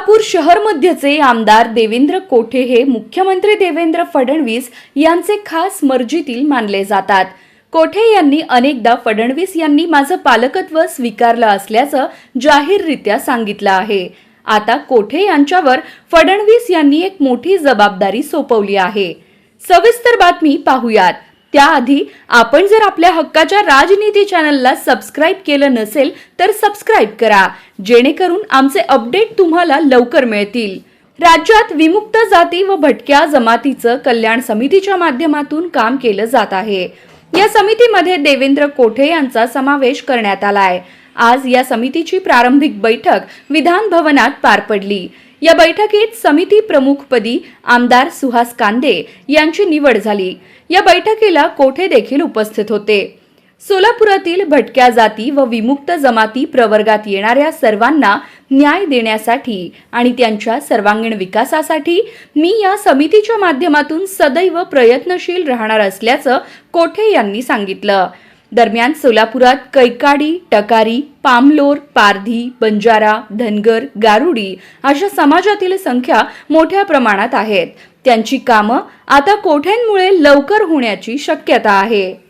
सोलापूर शहर मध्यचे आमदार देवेंद्र कोठे हे मुख्यमंत्री देवेंद्र फडणवीस यांचे खास मर्जीतील मानले जातात. कोठे यांनी अनेकदा फडणवीस यांनी माझं पालकत्व स्वीकारलं असल्याचं जाहीररित्या सांगितलं आहे. आता कोठे यांच्यावर फडणवीस यांनी एक मोठी जबाबदारी सोपवली आहे. सविस्तर बातमी पाहूयात. त्याआधी आपण जर आपल्या हक्काच्या राजनीती चॅनलला सबस्क्राईब केलं नसेल तर सबस्क्राईब करा जेणेकरून आमचे अपडेट तुम्हाला लवकर मिळतील. राज्यात विमुक्त जाती व भटक्या जमातीचं कल्याण समितीच्या माध्यमातून काम केलं जात आहे. या समितीमध्ये देवेंद्र कोठे यांचा समावेश करण्यात आलाय. आज या समितीची प्रारंभिक बैठक विधान भवनात पार पडली. या बैठकीत समिती प्रमुखपदी आमदार सुहास कांदे यांची निवड झाली. या बैठकीला कोठे देखील उपस्थित होते? सोलापुरातील भटक्या जाती व विमुक्त जमाती प्रवर्गात येणाऱ्या सर्वांना न्याय देण्यासाठी आणि त्यांच्या सर्वांगीण विकासासाठी मी या समितीच्या माध्यमातून सदैव प्रयत्नशील राहणार असल्याचं कोठे यांनी सांगितलं. दरम्यान सोलापुरात कैकाडी टकारी पामलोर पारधी बंजारा धनगर गारुडी अशा समाजातील संख्या मोठ्या प्रमाणात आहेत. त्यांची कामं आता कोठ्यांमुळे लवकर होण्याची शक्यता आहे.